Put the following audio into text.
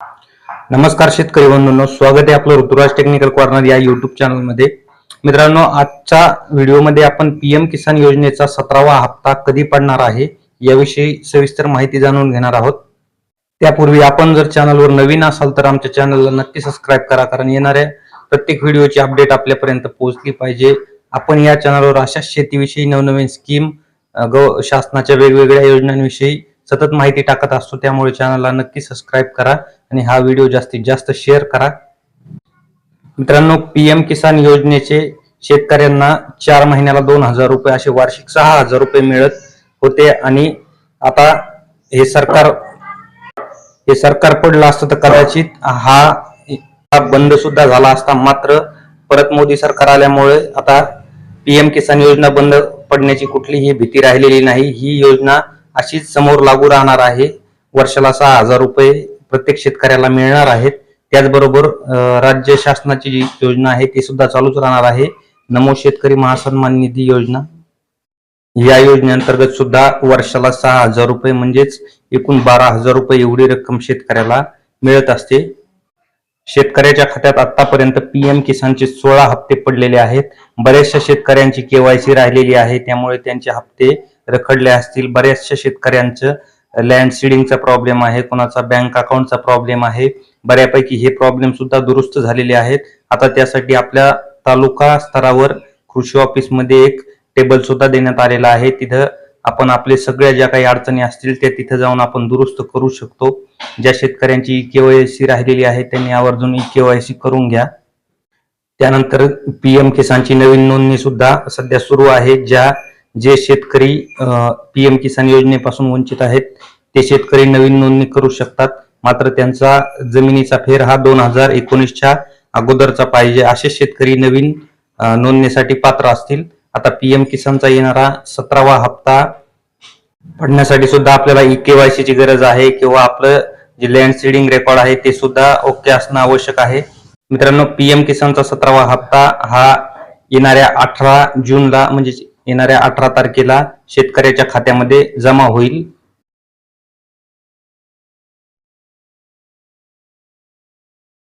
नमस्कार शेतकरी बंधूंनो स्वागत आहे आपलं ऋतुराज टेक्निकल कॉर्नर या युट्यूब चॅनलमध्ये मित्रांनो आजच्या व्हिडिओमध्ये आपण पीएम किसान योजनेचा सतरावा हप्ता कधी पडणार आहे याविषयी सविस्तर माहिती जाणून घेणार आहोत. त्यापूर्वी आपण जर चॅनलवर नवीन असाल तर आमच्या चॅनलला नक्की सबस्क्राईब करा कारण येणाऱ्या प्रत्येक व्हिडिओची अपडेट आपल्यापर्यंत पोहोचली पाहिजे. आपण या चॅनलवर अशा शेतीविषयी नवनवीन स्कीम गव शासनाच्या वेगवेगळ्या योजनांविषयी सतत माहिती टाकत असतो त्यामुळे चॅनलला नक्की सबस्क्राईब करा आणि हा व्हिडिओ जास्तीत जास्त शेअर करा. मित्रांनो पीएम किसान योजनेचे शेतकऱ्यांना चार महिन्याला दोन हजार रुपये असे वार्षिक सहा हजार रुपये मिळत होते आणि आता हे सरकार हे सरकार पडलं असतं तर कदाचित हा हा बंद सुद्धा झाला असता. मात्र परत मोदी सरकार आल्यामुळे आता पीएम किसान योजना बंद पडण्याची कुठलीही भीती राहिलेली नाही. ही योजना अशीच समोर लागू राहणार आहे. वर्षाला सहा हजार रुपये प्रत्येक शेतकऱ्याला मिळणार आहेत. त्याचबरोबर राज्य शासनाची जी योजना आहे ती सुद्धा चालूच राहणार आहे. नमो शेतकरी महासन्मान निधी योजना. या योजनेअंतर्गत सुद्धा वर्षाला सहा हजार रुपये म्हणजेच एकूण बारा हजार रुपये एवढी रक्कम शेतकऱ्याला मिळत असते. शेतकऱ्याच्या खात्यात आतापर्यंत पीएम किसानचे सोळा हप्ते पडलेले आहेत. बऱ्याचशा शेतकऱ्यांची केवायसी राहिलेली आहे. त्यामुळे त्यांचे हप्ते रखडल्या असतील. बऱ्याचशा शेतकऱ्यांचं लँड सिडिंगचा प्रॉब्लेम आहे कोणाचा बँक अकाउंटचा प्रॉब्लेम आहे. बऱ्यापैकी हे प्रॉब्लेम सुद्धा दुरुस्त झालेले आहेत. आता त्यासाठी आपल्या तालुका स्तरावर कृषी ऑफिसमध्ये एक टेबल सुद्धा देण्यात आलेला आहे. तिथं आपण आपले सगळ्या ज्या काही अडचणी असतील त्या तिथं जाऊन आपण दुरुस्त करू शकतो. ज्या शेतकऱ्यांची केवायसी राहिलेली आहे त्यांनी आवर्जून केवायसी करून घ्या. त्यानंतर पीएम किसानची नवीन नोंदणी सुद्धा सध्या सुरू आहे ज्या जे शेतकरी पीएम किसान योजनेपासून वंचित आहेत ते शेतकरी नवीन नोंदणी करू शकतात. मात्र त्यांचा जमिनीचा फेर हा दोन हजार एकोणीसच्या अगोदरचा पाहिजे असे शेतकरी नवीन नोंदणीसाठी पात्र असतील. आता पीएम किसानचा येणारा सतरावा हप्ता पडण्यासाठी सुद्धा आपल्याला ई केवायसी ची गरज आहे किंवा आपलं जे लँड सीडिंग रेकॉर्ड आहे ते सुद्धा ओके असणं आवश्यक आहे. मित्रांनो पीएम किसानचा सतरावा हप्ता हा येणाऱ्या अठरा जूनला म्हणजे येणाऱ्या अठरा तारखेला शेतकऱ्याच्या खात्यामध्ये जमा होईल.